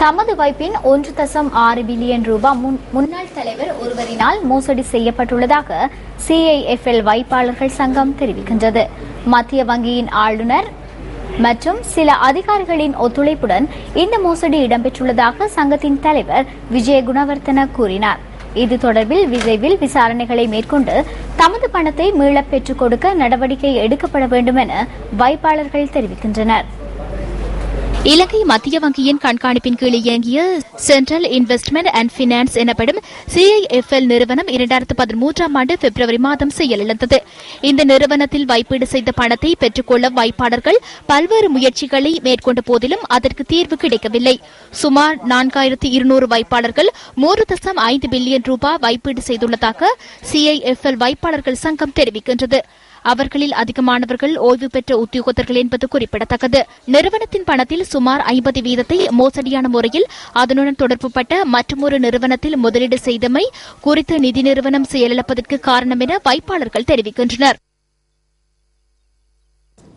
தமது வைப்பின் ஒன்று தசம் ஆறு பில்லியன் ரூபாய் முன்- முன்னாள் தலைவர் ஒருவரினால் மோசடி செய்யப்பட்டுள்ளதாக சிஐஎஃப்எல் வைப்பாளர்கள் சங்கம் தெரிவிக்கின்றது. மத்திய வங்கியின் ஆளுநர் மற்றும் சில அதிகாரிகளின் ஒத்துழைப்புடன் இந்த மோசடி இடம்பெற்றுள்ளதாக சங்கத்தின் தலைவர் விஜய குணவர்த்தன கூறினார். இது தொடர்பில் விரைவில் விசாரணைகளை மேற்கொண்டு தமது பணத்தை மீளப் பெற்றுக் கொடுக்க நடவடிக்கை எடுக்கப்பட வேண்டும் என வைப்பாளர்கள் தெரிவிக்கின்றனர். இலங்கை மத்திய வங்கியின் கண்காணிப்பின் கீழ் இயங்கிய சென்ட்ரல் இன்வெஸ்ட்மெண்ட் அண்ட் பினான்ஸ் எனப்படும் சிஐஎஃப்எல் நிறுவனம் இரண்டாயிரத்து பதிமூன்றாம் ஆண்டு பிப்ரவரி மாதம் செயலிழந்தது. இந்த நிறுவனத்தில் வைப்பீடு செய்த பணத்தை பெற்றுக்கொள்ள வைப்பாளர்கள் பல்வேறு முயற்சிகளை மேற்கொண்ட போதிலும் அதற்கு தீர்வு கிடைக்கவில்லை. சுமார் நான்காயிரத்து இருநூறு வைப்பாளர்கள் மூன்று தசம் ஐந்து பில்லியன் ரூபாய் வைப்பீடு செய்துள்ளதாக சிஐஎஃப்எல் வைப்பாளர்கள் சங்கம் தெரிவிக்கின்றது. அவர்களில் அதிகமானவர்கள் ஓய்வு பெற்ற உத்தியோகத்தர்கள் என்பது குறிப்பிடத்தக்கது நிறுவனத்தின் பணத்தில் சுமார் ஐம்பது வீதத்தை மோசடியான முறையில் அதனுடன் தொடர்புபட்ட மற்றொரு நிறுவனத்தில் முதலீடு செய்தமை குறித்த நிதி நிறுவனம் செயலிழப்பதற்கு காரணம் என வைப்பாளர்கள் தெரிவிக்கின்றனர்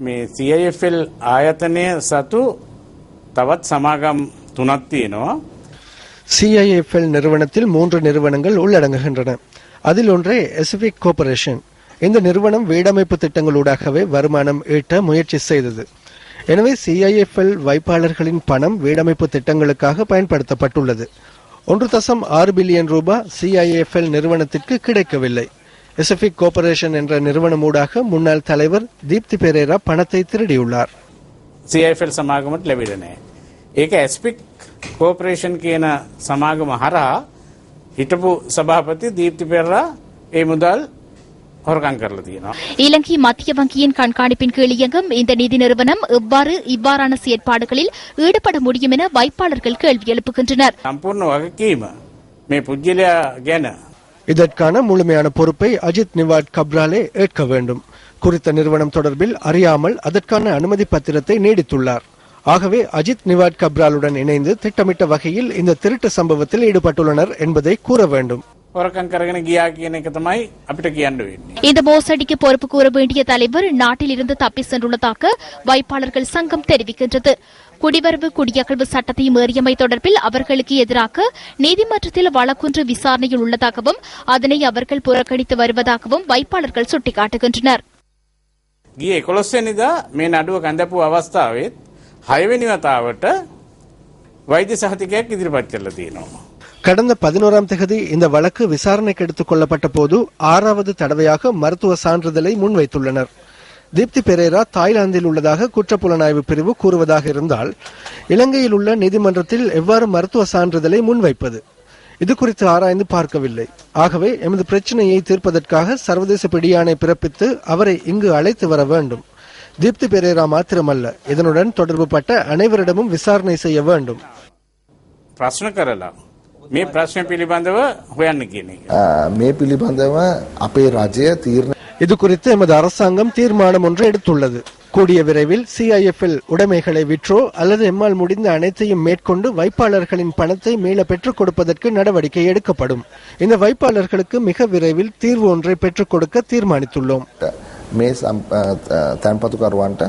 මේ CIFL ආයතනය සතු තවත් සමාගම් තුනක් තියෙනවා. சிஐஎஃப்எல் நிறுவனத்தில் மூன்று நிறுவனங்கள் உள்ளடங்குகின்றன அதில் ஒன்றே எசிபிக் கோர்ப்பரேஷன் இந்த நிறுவனம் வீடமைப்பு திட்டங்களூடாகவே வருமானம் ஈட்ட முயற்சி செய்தது எனவே சிஐஎஃப்எல் வைப்பாளர்களின் பணம் வீடமைப்பு திட்டங்களுக்காக பயன்படுத்தப்பட்டுள்ளது ஒன்று தசம் ஆறு பில்லியன் ரூபாய் சிஐஎஃப்எல் நிறுவனத்திற்கு கிடைக்கவில்லை எசிபிக் கோர்ப்பரேஷன் என்ற நிறுவனமூடாக முன்னாள் தலைவர் தீப்தி பெரேரா பணத்தை திருடியுள்ளார் CIFL සමාගමට ලැබිල නෑ. ඒක ඇස්පික් කෝපරේෂන් කියන සමාගම හරහා හිටපු සභාපති දීප්ති පෙරරා ඒ මුදල් இலங்கை மத்திய வங்கியின் கண்காணிப்பின் கீழ் இயங்கும் இந்த நிதி நிறுவனம் எவ்வாறு இவ்வாறான செயற்பாடுகளில் ஈடுபட முடியும் என வாய்ப்பாளர்கள் கேள்வி எழுப்புகின்றனர். இதற்கான முழுமையான பொறுப்பை அஜித் நிவாட் கப்ராலே ஏற்க வேண்டும். குறித்த நிறுவனம் தொடர்பில் அறியாமல் அதற்கான அனுமதி பத்திரத்தை நீடித்துள்ளார். ஆகவே அஜித் நிவாட் கப்ராலுடன் இணைந்து திட்டமிட்ட வகையில் இந்த திருட்டு சம்பவத்தில் ஈடுபட்டுள்ளனர் என்பதை கூற வேண்டும். හොරකං කරගෙන ගියා කියන එක තමයි අපිට කියන්න වෙන්නේ. இந்த மோசடிக்கு பொறுப்பு கூற வேண்டிய தலைவர் நாட்டில் இருந்து தப்பி சென்றுள்ளதாக வைப்பாளர்கள் சங்கம் தெரிவிக்கின்றது குடிவரவு குடியகழ்வு சட்டத்தை மீறியமை தொடர்பில் அவர்களுக்கு எதிராக நீதிமன்றத்தில் வழக்கொன்று விசாரணையில் உள்ளதாகவும் அதனை அவர்கள் புறக்கணித்து வருவதாகவும் வைப்பாளர்கள் சுட்டிக்காட்டுகின்றனர் ගිය එකොළොස්වනිදා මේ නඩුව කැඳපු අවස්ථාවත් හයවෙනි වතාවට වෛද්‍ය සහතිකයක් ඉදිරිපත් කරලා තියෙනවා. கடந்த பதினோராம் தேதி இந்த வழக்கு விசாரணைக்கு எடுத்துக் கொள்ளப்பட்ட போது ஆறாவது தடவையாக மருத்துவ சான்றிதழை முன்வைத்துள்ளனர். தீப்தி பெரேரா தாய்லாந்தில் உள்ளதாக குற்றப்புலனாய்வு பிரிவு கூறுவதாக இருந்தால் இலங்கையில் உள்ள நீதிமன்றத்தில் எவ்வாறு மருத்துவ சான்றிதழை முன்வைப்பது? இது குறித்து ஆராய்ந்து பார்க்கவில்லை. ஆகவே எமது பிரச்சனையை தீர்ப்பதற்காக சர்வதேச பிடியாணை பிறப்பித்து அவரை இங்கு அழைத்து வர வேண்டும். தீப்தி பெரேரா மாத்திரமல்ல இதனுடன் தொடர்பு பட்ட அனைவரிடமும் விசாரணை செய்ய வேண்டும். பிரச்சனை මේ ප්‍රශ්න පිළිබඳව හොයන්න කියන එක. අ, මේ පිළිබඳව අපේ රජය තීරණ இது குறித்து எமது அரசாங்கம் தீர்மானம் ஒன்று எடுத்துள்ளது கூடிய விரைவில் சிஐஎஃப்எல் உடைமைகளை விற்றோ அல்லது எம்மால் முடிந்த அனைத்தையும் மேற்கொண்டு வைப்பாளர்களின் பணத்தை மீள பெற்றுக் கொடுப்பதற்கு நடவடிக்கை எடுக்கப்படும் இந்த வைப்பாளர்களுக்கு மிக விரைவில் தீர்வு ஒன்றை பெற்றுக் கொடுக்க தீர்மானித்துள்ளோம் මේ සම්- අ, ත- තැන්පතුකරුවන්ට